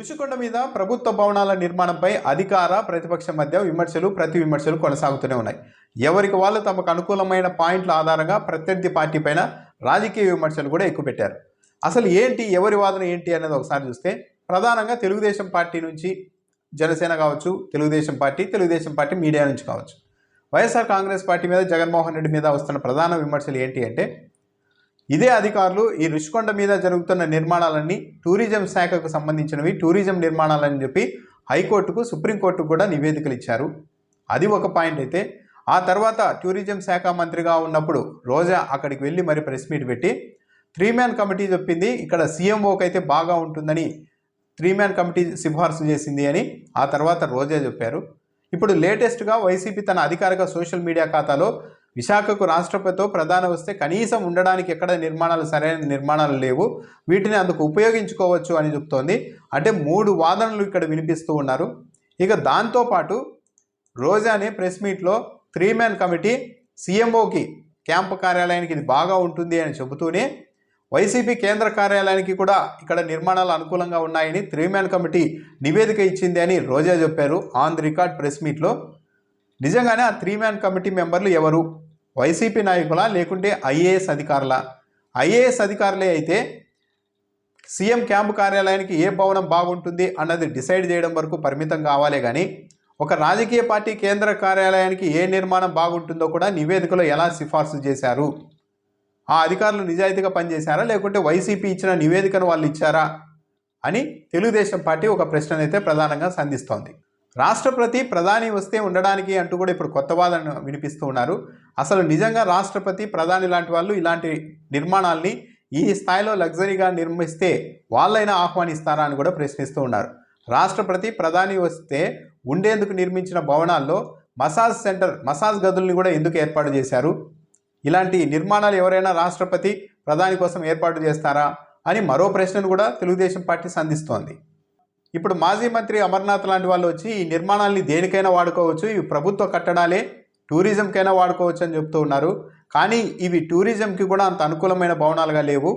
ఋషికొండ మీద ప్రభుత్వ భవనాల నిర్మాణంపై అధికార ప్రతిపక్ష మధ్య విమర్శలు ప్రతి విమర్శలు కొనసాగుతూనే ఉన్నాయి. ఎవరికి వాళ్ళు తమకు అనుకూలమైన పాయింట్ల ఆధారంగా ప్రత్యర్థి పార్టీ పైన రాజకీయ విమర్శలు కూడా ఎక్కువ పెట్టారు. అసలు ఏంటి ఎవరి వాదన ఏంటి అనేది ఒకసారి చూస్తే ప్రధానంగా తెలుగుదేశం పార్టీ నుంచి జనసేన కావచ్చు Telugu Desam party Telugu Desam party media నుంచి కావచ్చు. వైఎస్ఆర్ కాంగ్రెస్ పార్టీ మీద జగన్మోహన్ రెడ్డి మీద వస్తున్న ప్రధాన విమర్శలు ఏంటి అంటే ఇదే అధికారులు ఈ రుషికొండ మీద జరుగుతున్న నిర్మాణాలన్నీ టూరిజం శాఖకు సంబంధించినవి టూరిజం నిర్మాణాలని చెప్పి హైకోర్టుకు సుప్రీంకోర్టుకు కూడా నివేదికలు ఇచ్చారు అది ఒక పాయింట్ అయితే. ఆ తర్వాత టూరిజం శాఖ మంత్రిగా ఉన్నప్పుడు రోజా అక్కడికి వెళ్ళి మరి ప్రెస్ మీట్ పెట్టి త్రీ మ్యాన్ కమిటీ చెప్పింది ఇక్కడ సీఎంఓకి అయితే బాగా ఉంటుందని త్రీ మ్యాన్ కమిటీ సిఫార్సు చేసింది అని ఆ తర్వాత రోజా చెప్పారు. ఇప్పుడు లేటెస్ట్గా వైసీపీ తన అధికారిక సోషల్ మీడియా ఖాతాలో విశాఖకు రాష్ట్రపతితో ప్రధాన వస్తే కనీసం ఉండడానికి ఎక్కడ నిర్మాణాలు సరైన నిర్మాణాలు లేవు. వీటిని అందుకు ఉపయోగించుకోవచ్చు అని చెప్తోంది. అంటే మూడు వాదనలు ఇక్కడ వినిపిస్తూ ఉన్నారు. ఇక దాంతోపాటు రోజానే ప్రెస్ మీట్లో త్రీ మ్యాన్ కమిటీ సీఎంఓకి క్యాంపు కార్యాలయానికి ఇది బాగా ఉంటుంది అని చెబుతూనే వైసీపీ కేంద్ర కార్యాలయానికి కూడా ఇక్కడ నిర్మాణాలు అనుకూలంగా ఉన్నాయని త్రీ మ్యాన్ కమిటీ నివేదిక ఇచ్చింది అని రోజా చెప్పారు ఆన్ ది రికార్డ్ ప్రెస్ మీట్లో. నిజంగానే ఆ త్రీ మ్యాన్ కమిటీ మెంబర్లు ఎవరు? వైసీపీ నాయకులా లేకుంటే ఐఏఎస్ అధికారులా? ఐఏఎస్ అధికారులే అయితే సీఎం క్యాంపు కార్యాలయానికి ఏ భవనం బాగుంటుంది అన్నది డిసైడ్ చేయడం వరకు పరిమితం కావాలే కానీ ఒక రాజకీయ పార్టీ కేంద్ర కార్యాలయానికి ఏ నిర్మాణం బాగుంటుందో కూడా నివేదికలో ఎలా సిఫార్సు చేశారు? ఆ అధికారులు నిజాయితీగా పనిచేశారా? లేకుంటే వైసీపీ ఇచ్చిన నివేదికను వాళ్ళు ఇచ్చారా? అని తెలుగుదేశం పార్టీ ఒక ప్రశ్ననైతే ప్రధానంగా సంధిస్తోంది. రాష్ట్రపతి ప్రధాని వస్తే ఉండడానికి అంటూ కూడా ఇప్పుడు కొత్త వాదన వినిపిస్తూ ఉన్నారు. అసలు నిజంగా రాష్ట్రపతి ప్రధాని లాంటి వాళ్ళు ఇలాంటి నిర్మాణాల్ని ఈ స్థాయిలో లగ్జరీగా నిర్మిస్తే వాళ్ళైనా ఆహ్వానిస్తారా అని కూడా ప్రశ్నిస్తూ ఉన్నారు. రాష్ట్రపతి ప్రధాని వస్తే ఉండేందుకు నిర్మించిన భవనాల్లో మసాజ్ సెంటర్ మసాజ్ గదుల్ని కూడా ఎందుకు ఏర్పాటు చేశారు? ఇలాంటి నిర్మాణాలు ఎవరైనా రాష్ట్రపతి ప్రధాని కోసం ఏర్పాటు చేస్తారా? అని మరో ప్రశ్నను కూడా తెలుగుదేశం పార్టీ సంధిస్తోంది. ఇప్పుడు మాజీ మంత్రి అమర్నాథ్ లాంటి వాళ్ళు వచ్చి ఈ నిర్మాణాలని దేనికైనా వాడుకోవచ్చు ఇవి ప్రభుత్వ కట్టడాలే టూరిజంకైనా వాడుకోవచ్చు అని చెప్తూ ఉన్నారు. కానీ ఇవి టూరిజంకి కూడా అంత అనుకూలమైన భవనాలుగా లేవు.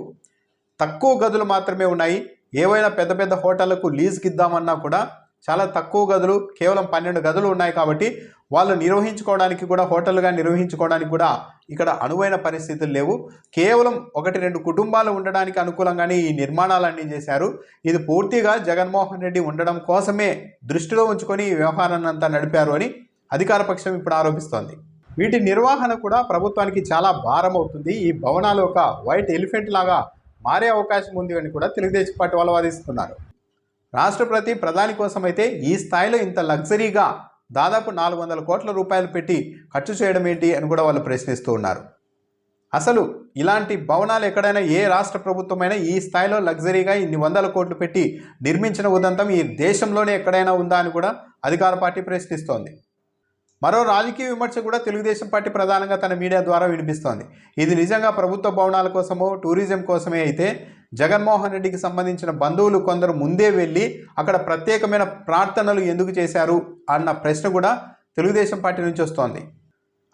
తక్కువ గదులు మాత్రమే ఉన్నాయి. ఏవైనా పెద్ద పెద్ద హోటళ్ళకు లీజ్కి ఇద్దామన్నా కూడా చాలా తక్కువ గదులు కేవలం పన్నెండు గదులు ఉన్నాయి కాబట్టి వాళ్ళు నిర్వహించుకోవడానికి కూడా హోటల్గా నిర్వహించుకోవడానికి కూడా ఇక్కడ అనువైన పరిస్థితులు లేవు. కేవలం ఒకటి రెండు కుటుంబాలు ఉండడానికి అనుకూలంగానే ఈ నిర్మాణాలన్నీ చేశారు. ఇది పూర్తిగా జగన్మోహన్ రెడ్డి ఉండడం కోసమే దృష్టిలో ఉంచుకొని ఈ వ్యవహారాన్ని అంతా నడిపారు అని అధికార పక్షం ఇప్పుడు ఆరోపిస్తోంది. వీటి నిర్వహణ కూడా ప్రభుత్వానికి చాలా భారం అవుతుంది. ఈ భవనాలు ఒక వైట్ ఎలిఫెంట్ లాగా మారే అవకాశం ఉంది అని కూడా తెలుగుదేశం పార్టీ వాళ్ళు వాదిస్తున్నారు. రాష్ట్రపతి ప్రధాని కోసం అయితే ఈ స్థాయిలో ఇంత లగ్జరీగా దాదాపు నాలుగు వందల కోట్ల రూపాయలు పెట్టి ఖర్చు చేయడం ఏంటి అని కూడా వాళ్ళు ప్రశ్నిస్తూ ఉన్నారు. అసలు ఇలాంటి భవనాలు ఎక్కడైనా ఏ రాష్ట్ర ప్రభుత్వమైనా ఈ స్థాయిలో లగ్జరీగా ఇన్ని వందల కోట్లు పెట్టి నిర్మించిన ఉదంతం ఈ దేశంలోనే ఎక్కడైనా ఉందా అని కూడా అధికార పార్టీ ప్రశ్నిస్తోంది. మరో రాజకీయ విమర్శ కూడా తెలుగుదేశం పార్టీ ప్రధానంగా తన మీడియా ద్వారా వినిపిస్తోంది. ఇది నిజంగా ప్రభుత్వ భవనాల కోసమో టూరిజం కోసమే అయితే జగన్మోహన్ రెడ్డికి సంబంధించిన బంధువులు కొందరు ముందే వెళ్ళి అక్కడ ప్రత్యేకమైన ప్రార్థనలు ఎందుకు చేశారు అన్న ప్రశ్న కూడా తెలుగుదేశం పార్టీ నుంచి వస్తోంది.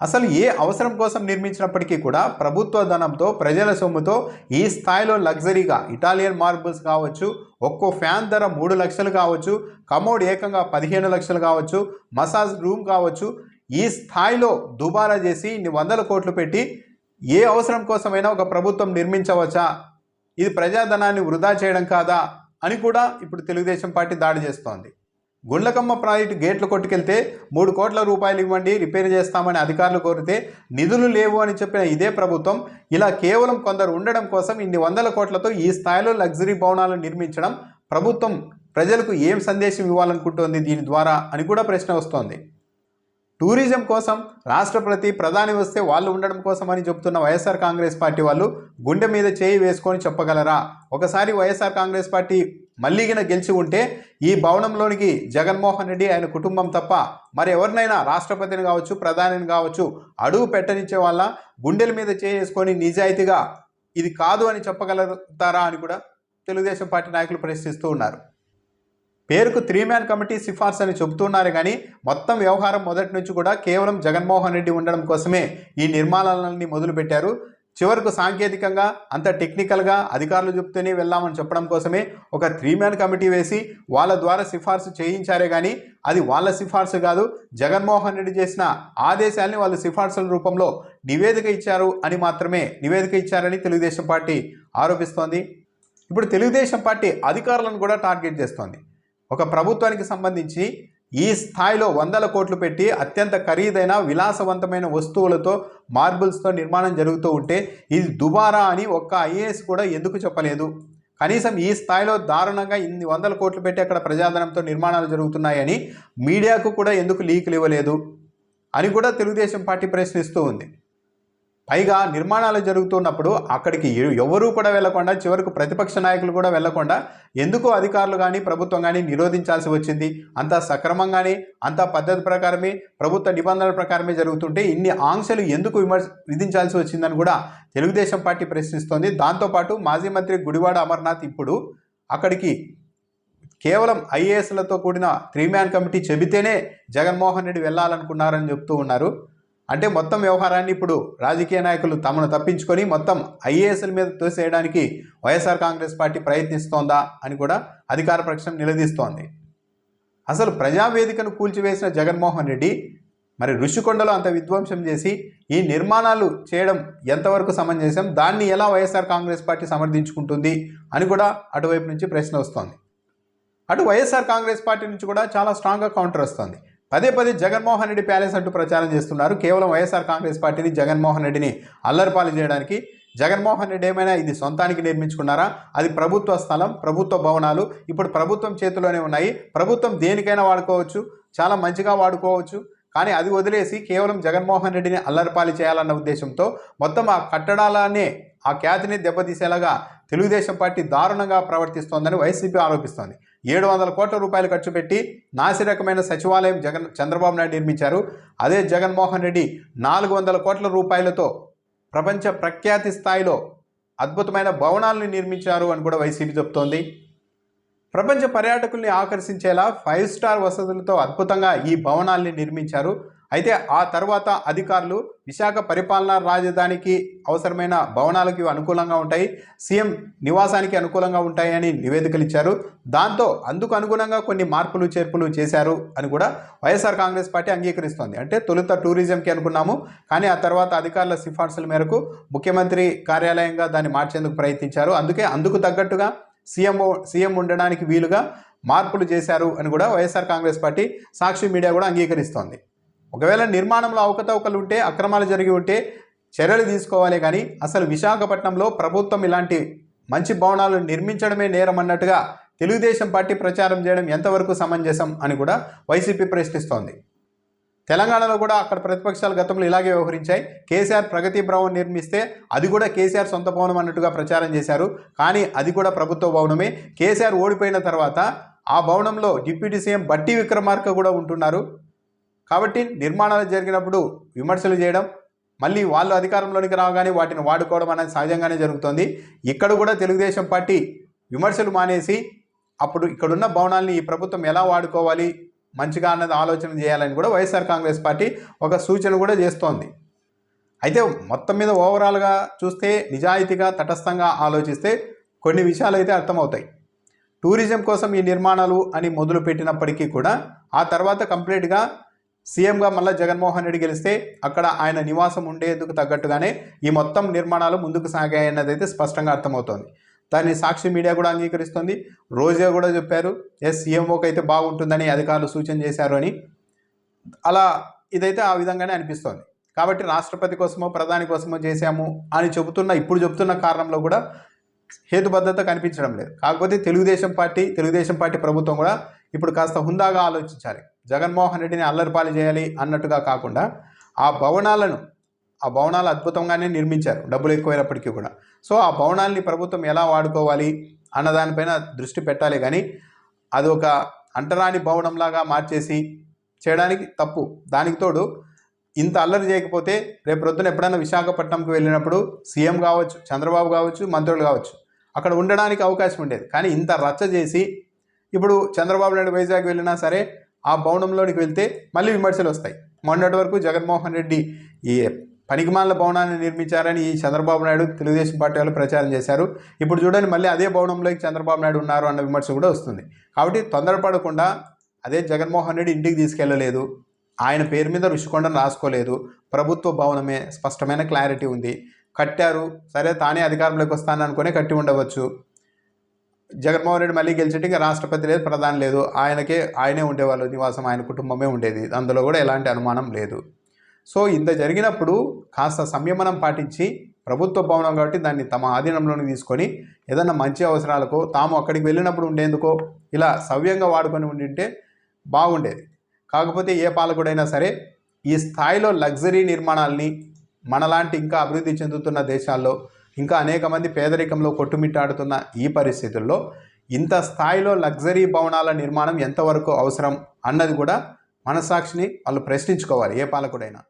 అసలు ఏ అవసరం కోసం నిర్మించినప్పటికీ కూడా ప్రభుత్వ ధనంతో ప్రజల సొమ్ముతో ఈ స్థాయిలో లగ్జరీగా ఇటాలియన్ మార్బుల్స్ కావచ్చు ఒక్కో ఫ్యాన్ ధర మూడు లక్షలు కావచ్చు కమోడ్ ఏకంగా పదిహేను లక్షలు కావచ్చు మసాజ్ రూమ్ కావచ్చు ఈ స్థాయిలో దుబారా చేసి ఇన్ని వందల కోట్లు పెట్టి ఏ అవసరం కోసమైనా ఒక ప్రభుత్వం నిర్మించవచ్చా? ఇది ప్రజాధనాన్ని వృధా చేయడం కాదా అని కూడా ఇప్పుడు తెలుగుదేశం పార్టీ దాడి చేస్తోంది. గుండ్లకమ్మ ప్రాజెక్టు గేట్లు కొట్టుకెళ్తే మూడు కోట్ల రూపాయలు ఇవ్వండి రిపేర్ చేస్తామని అధికారులు కోరితే నిధులు లేవు అని చెప్పిన ఇదే ప్రభుత్వం ఇలా కేవలం కొందరు ఉండడం కోసం ఇన్ని వందల కోట్లతో ఈ స్థాయిలో లగ్జరీ భవనాలు నిర్మించడం ప్రభుత్వం ప్రజలకు ఏం సందేశం ఇవ్వాలనుకుంటోంది దీని ద్వారా అని కూడా ప్రశ్న వస్తోంది. టూరిజం కోసం రాష్ట్రపతి ప్రధాని వస్తే వాళ్ళు ఉండడం కోసం అని చెబుతున్న వైఎస్ఆర్ కాంగ్రెస్ పార్టీ వాళ్ళు గుండె మీద చేయి వేసుకొని చెప్పగలరా? ఒకసారి వైఎస్ఆర్ కాంగ్రెస్ పార్టీ మల్లిగిన గెలిచి ఉంటే ఈ భవనంలోనికి జగన్మోహన్ రెడ్డి ఆయన కుటుంబం తప్ప మరి ఎవరినైనా రాష్ట్రపతిని కావచ్చు ప్రధానిని కావచ్చు అడుగు పెట్టనిచ్చే వాళ్ళ గుండెల మీద చేసుకొని నిజాయితీగా ఇది కాదు అని చెప్పగలుగుతారా అని కూడా తెలుగుదేశం పార్టీ నాయకులు ప్రశ్నిస్తూ ఉన్నారు. పేరుకు త్రీ మ్యాన్ కమిటీ సిఫార్సు అని చెబుతున్నారు కానీ మొత్తం వ్యవహారం మొదటి నుంచి కూడా కేవలం జగన్మోహన్ రెడ్డి ఉండడం కోసమే ఈ నిర్మాణాలన్నీ మొదలుపెట్టారు. చివరకు సాంకేతికంగా అంత టెక్నికల్గా అధికారులు చెప్తూనే వెళ్ళామని చెప్పడం కోసమే ఒక త్రీ మ్యాన్ కమిటీ వేసి వాళ్ళ ద్వారా సిఫార్సు చేయించారే కానీ అది వాళ్ళ సిఫార్సు కాదు. జగన్మోహన్ రెడ్డి చేసిన ఆదేశాల్ని వాళ్ళు సిఫార్సుల రూపంలో నివేదిక ఇచ్చారు అని మాత్రమే నివేదిక ఇచ్చారని తెలుగుదేశం పార్టీ ఆరోపిస్తోంది. ఇప్పుడు తెలుగుదేశం పార్టీ అధికారులను కూడా టార్గెట్ చేస్తోంది. ఒక ప్రభుత్వానికి సంబంధించి ఈ స్థాయిలో వందల కోట్లు పెట్టి అత్యంత ఖరీదైన విలాసవంతమైన వస్తువులతో మార్బుల్స్తో నిర్మాణం జరుగుతూ ఉంటే ఇది దుబారా అని ఒక్క ఐఏఎస్ కూడా ఎందుకు చెప్పలేదు? కనీసం ఈ స్థాయిలో దారుణంగా ఇన్ని వందల కోట్లు పెట్టి అక్కడ ప్రజాధనంతో నిర్మాణాలు జరుగుతున్నాయని మీడియాకు కూడా ఎందుకు లీకులు ఇవ్వలేదు? అని కూడా తెలుగుదేశం పార్టీ ప్రశ్నిస్తూ ఉంది. పైగా నిర్మాణాలు జరుగుతున్నప్పుడు అక్కడికి ఎవరూ కూడా వెళ్ళకుండా చివరకు ప్రతిపక్ష నాయకులు కూడా వెళ్ళకుండా ఎందుకు అధికారులు కానీ ప్రభుత్వం కానీ నిరోధించాల్సి వచ్చింది? అంతా సక్రమంగానే అంతా పద్ధతి ప్రకారమే ప్రభుత్వ నిబంధనల ప్రకారమే జరుగుతుంటే ఇన్ని ఆంక్షలు ఎందుకు విమర్శ విధించాల్సి వచ్చిందని కూడా తెలుగుదేశం పార్టీ ప్రశ్నిస్తోంది. దాంతోపాటు మాజీ మంత్రి గుడివాడ అమర్నాథ్ ఇప్పుడు అక్కడికి కేవలం ఐఏఎస్లతో కూడిన త్రీ మ్యాన్ కమిటీ చెబితేనే జగన్మోహన్ రెడ్డి వెళ్ళాలనుకున్నారని చెప్తూ ఉన్నారు. అంటే మొత్తం వ్యవహారాన్ని ఇప్పుడు రాజకీయ నాయకులు తమను తప్పించుకొని మొత్తం ఐఏఎస్ల మీద తోసేయడానికి వైఎస్ఆర్ కాంగ్రెస్ పార్టీ ప్రయత్నిస్తోందా అని కూడా అధికార పక్షం నిలదీస్తోంది. అసలు ప్రజావేదికను కూల్చివేసిన జగన్మోహన్ రెడ్డి మరి ఋషికొండలో అంత విధ్వంసం చేసి ఈ నిర్మాణాలు చేయడం ఎంతవరకు సమంజసం దాన్ని ఎలా వైఎస్ఆర్ కాంగ్రెస్ పార్టీ సమర్థించుకుంటుంది అని కూడా అటువైపు నుంచి ప్రశ్న వస్తోంది. అటు వైఎస్ఆర్ కాంగ్రెస్ పార్టీ నుంచి కూడా చాలా స్ట్రాంగ్గా కౌంటర్ వస్తుంది. పదే పదే జగన్మోహన్ రెడ్డి ప్యాలెస్ అంటూ ప్రచారం చేస్తున్నారు. కేవలం వైఎస్ఆర్ కాంగ్రెస్ పార్టీని జగన్మోహన్ రెడ్డిని అల్లరిపాలు చేయడానికి. జగన్మోహన్ రెడ్డి ఏమైనా ఇది సొంతానికి నిర్మించుకున్నారా? అది ప్రభుత్వ స్థలం ప్రభుత్వ భవనాలు. ఇప్పుడు ప్రభుత్వం చేతిలోనే ఉన్నాయి. ప్రభుత్వం దేనికైనా వాడుకోవచ్చు. చాలా మంచిగా వాడుకోవచ్చు. కానీ అది వదిలేసి కేవలం జగన్మోహన్ రెడ్డిని అల్లరిపాలి చేయాలన్న ఉద్దేశంతో మొత్తం ఆ కట్టడాలనే ఆ ఖ్యాతిని దెబ్బతీసేలాగా తెలుగుదేశం పార్టీ దారుణంగా ప్రవర్తిస్తోందని వైసీపీ ఆరోపిస్తోంది. ఏడు వందల కోట్ల రూపాయలు ఖర్చు పెట్టి నాసిరకమైన సచివాలయం జగన్ చంద్రబాబు నాయుడు నిర్మించారు. అదే జగన్మోహన్ రెడ్డి నాలుగు వందల కోట్ల రూపాయలతో ప్రపంచ ప్రఖ్యాతి స్థాయిలో అద్భుతమైన భవనాలను నిర్మించారు అని కూడా వైసీపీ చెబుతోంది ప్రపంచ పర్యాటకుల్ని ఆకర్షించేలా ఫైవ్ స్టార్ వసతులతో అద్భుతంగా ఈ భవనాల్ని నిర్మించారు. అయితే ఆ తర్వాత అధికారులు విశాఖ పరిపాలనా రాజధానికి అవసరమైన భవనాలకు అనుకూలంగా ఉంటాయి సీఎం నివాసానికి అనుకూలంగా ఉంటాయని నివేదికలు ఇచ్చారు దాంతో అందుకు అనుగుణంగా కొన్ని మార్పులు చేర్పులు చేశారు అని కూడా వైఎస్ఆర్ కాంగ్రెస్ పార్టీ అంగీకరిస్తోంది. అంటే తొలుత టూరిజంకి అనుకున్నాము కానీ ఆ తర్వాత అధికారుల సిఫార్సుల మేరకు ముఖ్యమంత్రి కార్యాలయంగా దాన్ని మార్చేందుకు ప్రయత్నించారు. అందుకే అందుకు తగ్గట్టుగా సీఎం సీఎం ఉండడానికి వీలుగా మార్పులు చేశారు అని కూడా YSR Congress party Sakshi media కూడా అంగీకరిస్తోంది. ఒకవేళ నిర్మాణంలో అవకతవకలు ఉంటే అక్రమాలు జరిగి ఉంటే చర్యలు తీసుకోవాలి కానీ అసలు విశాఖపట్నంలో ప్రభుత్వం ఇలాంటి మంచి భవనాలు నిర్మించడమే నేరం అన్నట్టుగా తెలుగుదేశం పార్టీ ప్రచారం చేయడం ఎంతవరకు సమంజసం అని కూడా వైసీపీ ప్రశ్నిస్తోంది. తెలంగాణలో కూడా అక్కడ ప్రతిపక్షాలు గతంలో ఇలాగే వ్యవహరించాయి. కేసీఆర్ ప్రగతి భవన్ నిర్మిస్తే అది కూడా కేసీఆర్ సొంత భవనం అన్నట్టుగా ప్రచారం చేశారు. కానీ అది కూడా ప్రభుత్వ భవనమే. కేసీఆర్ ఓడిపోయిన తర్వాత ఆ భవనంలో డిప్యూటీ సీఎం బట్టి విక్రమార్క కూడా ఉంటున్నారు. కాబట్టి నిర్మాణాలు జరిగినప్పుడు విమర్శలు చేయడం మళ్ళీ వాళ్ళు అధికారంలోనికి రాగానే వాటిని వాడుకోవడం అనేది సహజంగానే జరుగుతుంది. ఇక్కడ కూడా తెలుగుదేశం పార్టీ విమర్శలు మానేసి అప్పుడు ఇక్కడున్న భవనాల్ని ఈ ప్రభుత్వం ఎలా వాడుకోవాలి మంచిగా అన్నది ఆలోచన చేయాలని కూడా వైఎస్ఆర్ కాంగ్రెస్ పార్టీ ఒక సూచన కూడా చేస్తోంది. అయితే మొత్తం మీద ఓవరాల్గా చూస్తే నిజాయితీగా తటస్థంగా ఆలోచిస్తే కొన్ని విషయాలు అయితే అర్థమవుతాయి. టూరిజం కోసం ఈ నిర్మాణాలు అని మొదలు పెట్టినప్పటికీ కూడా ఆ తర్వాత కంప్లీట్గా సీఎంగా మళ్ళీ జగన్మోహన్ రెడ్డి గెలిస్తే అక్కడ ఆయన నివాసం ఉండేందుకు తగ్గట్టుగానే ఈ మొత్తం నిర్మాణాలు ముందుకు సాగాయన్నదైతే అయితే స్పష్టంగా అర్థమవుతోంది. దాన్ని సాక్షి మీడియా కూడా అంగీకరిస్తుంది. రోజా కూడా చెప్పారు ఎస్ సీఎంఓకి అయితే బాగుంటుందని అధికారులు సూచన చేశారు అని. అలా ఇదైతే ఆ విధంగానే అనిపిస్తోంది. కాబట్టి రాష్ట్రపతి కోసమో ప్రధాని కోసమో చేశాము అని చెబుతున్న ఇప్పుడు చెబుతున్న కారణంలో కూడా హేతుబద్ధత కనిపించడం లేదు. కాకపోతే తెలుగుదేశం పార్టీ తెలుగుదేశం పార్టీ ప్రభుత్వం కూడా ఇప్పుడు కాస్త హుందాగా ఆలోచించాలి. జగన్మోహన్ రెడ్డిని అల్లరిపాలు చేయాలి అన్నట్టుగా కాకుండా ఆ భవనాలను ఆ భవనాలు అద్భుతంగానే నిర్మించారు. డబ్బులు ఎక్కువైనప్పటికీ కూడా. సో ఆ భవనాల్ని ప్రభుత్వం ఎలా వాడుకోవాలి అన్న దానిపైన దృష్టి పెట్టాలి కానీ అది ఒక అంటరాని భవనంలాగా మార్చేసి చేయడానికి తప్పు. దానికి తోడు ఇంత అల్లరి చేయకపోతే రేపు ప్రొద్దున ఎప్పుడైనా విశాఖపట్నంకి వెళ్ళినప్పుడు సీఎం కావచ్చు చంద్రబాబు కావచ్చు మంత్రులు కావచ్చు. అక్కడ ఉండడానికి అవకాశం ఉండేది. కానీ ఇంత రచ్చ చేసి ఇప్పుడు చంద్రబాబు నాయుడు వైజాగ్ వెళ్ళినా సరే ఆ భవనంలోనికి వెళ్తే మళ్ళీ విమర్శలు వస్తాయి. మొన్నటి వరకు జగన్మోహన్ రెడ్డి ఈ పనికిమాల భవనాన్ని నిర్మించారని ఈ చంద్రబాబు నాయుడు తెలుగుదేశం పార్టీ వాళ్ళు ప్రచారం చేశారు. ఇప్పుడు చూడండి మళ్ళీ అదే భవనంలోకి చంద్రబాబు నాయుడు ఉన్నారు అన్న విమర్శ కూడా వస్తుంది. కాబట్టి తొందరపడకుండా అదే జగన్మోహన్ రెడ్డి ఇంటికి తీసుకెళ్ళలేదు. ఆయన పేరు మీద రుషికొండను రాసుకోలేదు. ప్రభుత్వ భవనమే స్పష్టమైన క్లారిటీ ఉంది. కట్టారు. సరే తానే అధికారంలోకి వస్తాను అనుకునే కట్టి ఉండవచ్చు. జగన్మోహన్ రెడ్డి మళ్ళీ గెలిచేటి ఇంకా రాష్ట్రపతి లేదు ప్రధాని లేదు. ఆయనకే ఆయనే ఉండేవాళ్ళు. నివాసం ఆయన కుటుంబమే ఉండేది. అందులో కూడా ఎలాంటి అనుమానం లేదు. సో ఇంత జరిగినప్పుడు కాస్త సంయమనం పాటించి ప్రభుత్వ భవనం కాబట్టి దాన్ని తమ ఆధీనంలోకి తీసుకొని ఏదన్నా మంచి అవసరాలకో తాము అక్కడికి వెళ్ళినప్పుడు ఉండేందుకో ఇలా సవ్యంగా వాడుకొని ఉండింటే బాగుండేది. కాకపోతే ఏ పాలకుడైనా సరే ఈ స్థాయిలో లగ్జరీ నిర్మాణాలని మనలాంటి ఇంకా అభివృద్ధి చెందుతున్న దేశాల్లో ఇంకా అనేక మంది పేదరికంలో కొట్టుమిట్టాడుతున్న ఈ పరిస్థితుల్లో ఇంత స్థాయిలో లగ్జరీ భవనాల నిర్మాణం ఎంతవరకు అవసరం అన్నది కూడా మనసాక్షిని వాళ్ళు ప్రశ్నించుకోవాలి ఏ పాలకుడైనా.